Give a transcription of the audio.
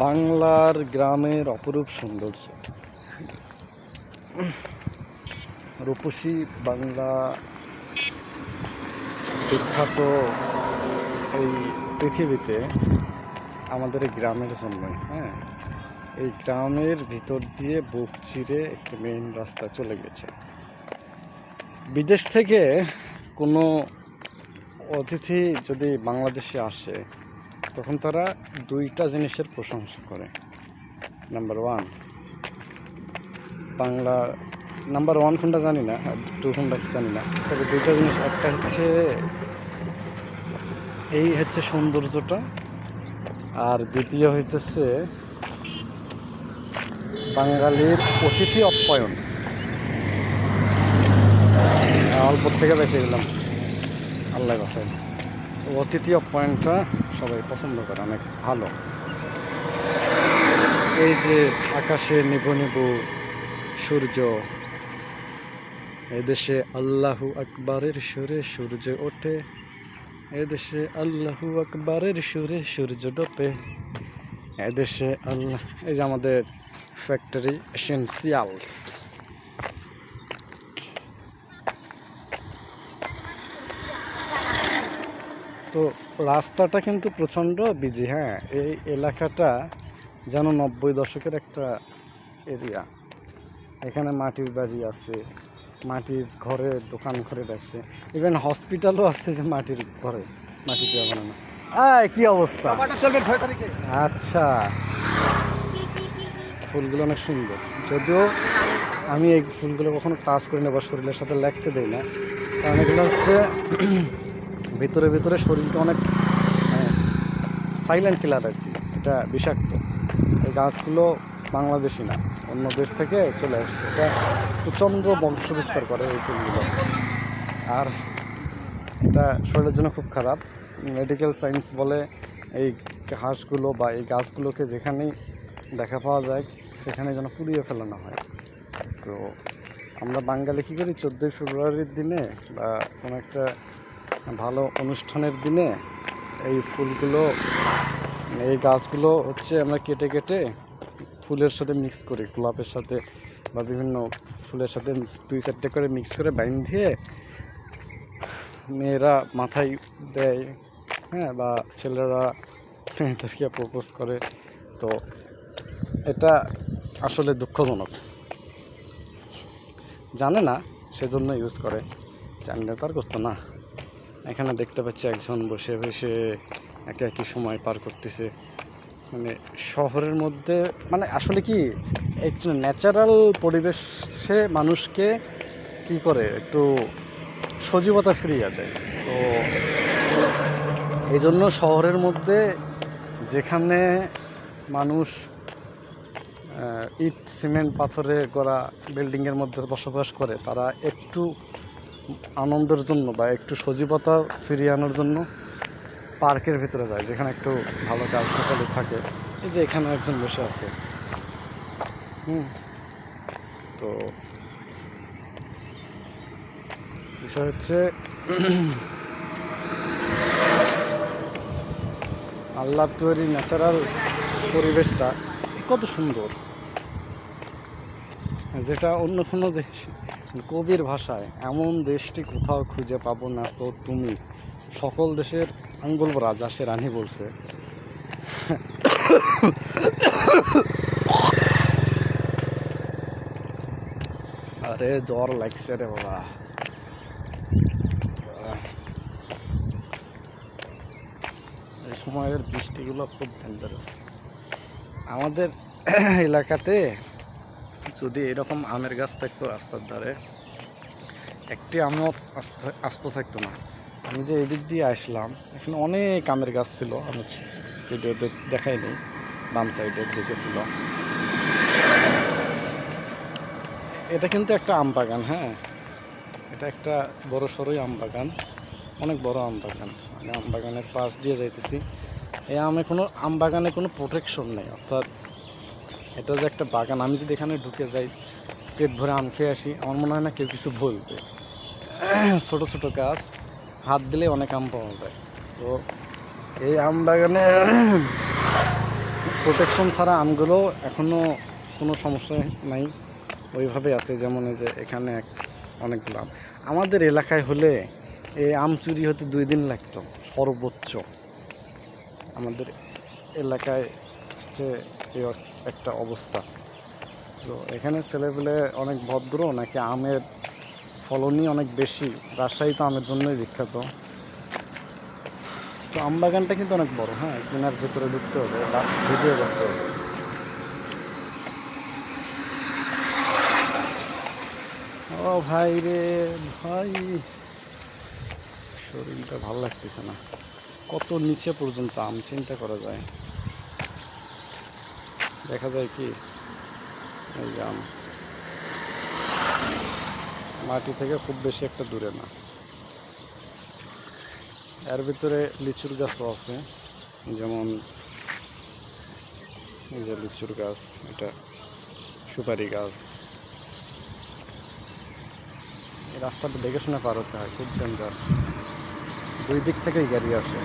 বাংলার গ্রামের অপরূপ সৌন্দর্য। রূপসী বাংলা বিখ্যাত এই পৃথিবীতে আমাদের গ্রামের জন্যই হ্যাঁ? এই গ্রামের ভিতর দিয়ে বুক চিরে একটি মেইন রাস্তা চলে গেছে। বিদেশ থেকে কোনো অতিথি যদি বাংলাদেশে আসে তখন তারা দুইটা জিনিসের প্রশংসা করে। Number one Bangla number one কোনটা জানি না, আর টু কোনটা জানি না। তবে দুইটা জিনিস, একটা হচ্ছে এই হচ্ছে সৌন্দর্যটা, আর দ্বিতীয় হইতেছে বাঙালির অতিথি অপ্যায়ন। অল্প থেকে বেঁচে গেলাম। আল্লাহ বাসায় অতিথি পয়েন্টটা সবাই পছন্দ করে, অনেক ভালো। এই যে আকাশে নিভু নিবু সূর্য, এদেশে আল্লাহু আকবরের সুরে সূর্য ওঠে, এদেশে আল্লাহু আকবরের সুরে সূর্য ডোবে, এদেশে আল্লাহ এই যে আমাদের ফ্যাক্টরি এসেন্সিয়ালস তো রাস্তাটা কিন্তু প্রচণ্ড বিজি হ্যাঁ? এই এলাকাটা যেন নব্বই দশকের একটা এরিয়া এখানে মাটির বাড়ি আছে মাটির ঘরে দোকান ঘরে রাখছে। ইভেন হসপিটালও আছে যে মাটির ঘরে মাটি দিয়ে বানানো। আয় কি অবস্থা? আচ্ছা। ফুলগুলো অনেক সুন্দর। যদিও আমি এই ফুলগুলো কখনো টাচ করি না বা শরীরের সাথে লাগতে দেই না কারণ এগুলো হচ্ছে ভিতরে ভিতরে শরীরটা অনেক সাইলেন্ট কিলার আর কি, এটা বিষাক্ত। এই গাছগুলো বাংলাদেশি না, অন্য দেশ থেকে চলে আসছে। এটা প্রচণ্ড বংশ বিস্তার করে এই ফুলগুলো। আর এটা শরীরের জন্য খুব খারাপ। মেডিকেল সায়েন্স বলে এই ঘাসগুলো বা এই গাছগুলোকে যেখানেই দেখা পাওয়া যায়, সেখানে যেন পুড়িয়ে ফেলানো হয়। তো আমরা বাঙালি কী করি? চোদ্দোই ফেব্রুয়ারির দিনে বা কোনো একটা ভালো অনুষ্ঠানের দিনে এই ফুলগুলো, এই গাছগুলো হচ্ছে আমরা কেটে কেটে ফুলের সাথে মিক্স করি। গোলাপের সাথে বা বিভিন্ন ফুলের সাথে দুই চারটে করে মিক্স করে বাইন দিয়ে মেয়েরা মাথায় দেয় হ্যাঁ বা ছেলেরা তাদেরকে প্রপোজ করে। তো এটা আসলে দুঃখজনক। জানে না, সেজন্য ইউজ করে। জানলে তো আর করতো না। এখানে দেখতে পাচ্ছি একজন বসে বসে একে একই সময় পার করতেছে। মানে শহরের মধ্যে মানে আসলে কি, একটু ন্যাচারাল পরিবেশে মানুষকে কি করে, একটু সজীবতা ফিরিয়ে দেয় তো এই জন্য শহরের মধ্যে যেখানে মানুষ ইট, সিমেন্ট, পাথরে গড়া বিল্ডিংয়ের মধ্যে বসবাস করে, তারা একটু আনন্দের জন্য বা একটু সজীবতা ফিরিয়ে আনার জন্য পার্কের ভিতরে যায়, যেখানে একটু ভালো গাছগাছালি থাকে। এই যে এখানে একজন বসে আছে। হুম। তো বিষয় হচ্ছে আল্লাহর তৈরি ন্যাচারাল পরিবেশটা কত সুন্দর। যেটা অন্য কোনো দেশ কবির ভাষায়, এমন দেশটি কোথাও খুঁজে পাবো না তো তুমি? সকল দেশের আমি বলব রাজা, সে রানী বলছে। আরে জ্বর লাগছে রে বাবা। এই সময়ের বৃষ্টিগুলো খুব ডেঞ্জারাস আমাদের এলাকাতে যদি এরকম আমের গাছ থাকতো রাস্তার ধারে, একটি আমও আস্ত- থাকতো না। আমি যে এদিক দিয়ে আসলাম, এখানে অনেক আমের গাছ ছিল, আমি ভিডিওতে দেখাইনি, বাম সাইডের দিকে ছিল। এটা কিন্তু একটা আম বাগান হ্যাঁ? এটা একটা বড় সড়োই আম বাগান, অনেক বড় আম বাগান। আমি আম বাগানের পাশ দিয়ে যাইতেছি। এই আমে কোনো আম বাগানে কোনো প্রোটেকশন নেই, অর্থাৎ এটা যে একটা বাগান, আমি যদি এখানে ঢুকে যাই, পেট ভরে আম খেয়ে আসি, আমার মনে হয় না কেউ কিছু বলবে। ছোট ছোট গাছ, হাত দিলে অনেক আম পাওয়া যায়। তো এই আম বাগানে প্রোটেকশন ছাড়া আমগুলো এখনও কোনো সমস্যা নাই। ওইভাবে আছে, যেমন এই যে এখানে অনেকগুলো আম। আমাদের এলাকায় হলে এই আম চুরি হতে দুই দিন লাগতো, সর্বোচ্চ। আমাদের এলাকায় হচ্ছে একটা অবস্থা। তো এখানে ছেলেপেলে অনেক ভদ্র, নাকি আমের ফলনই অনেক বেশি? রাজশাহী তো আমের জন্যই বিখ্যাত। তো আম বাগানটা কিন্তু অনেক বড় হ্যাঁ? একদিন আর ভেতরে ঢুকতে হবে বা ভিডিও করতে হবে। ও ভাই রে, ভাই। শরীরটা ভালো লাগতেছে না। কত নিচে পর্যন্ত আম, চিন্তা করা যায়। দেখা যায় কি? এই আম। মাটি থেকে খুব বেশি একটা দূরে না। এর ভিতরে লিচুর গাছও আছে। যেমন এই যে লিচুর গাছ, এটা সুপারি গাছ। এই রাস্তাটা দেখে শুনে পার হতে হয়, খুব ডেঞ্জার দুই দিক থেকেই গাড়ি আসে।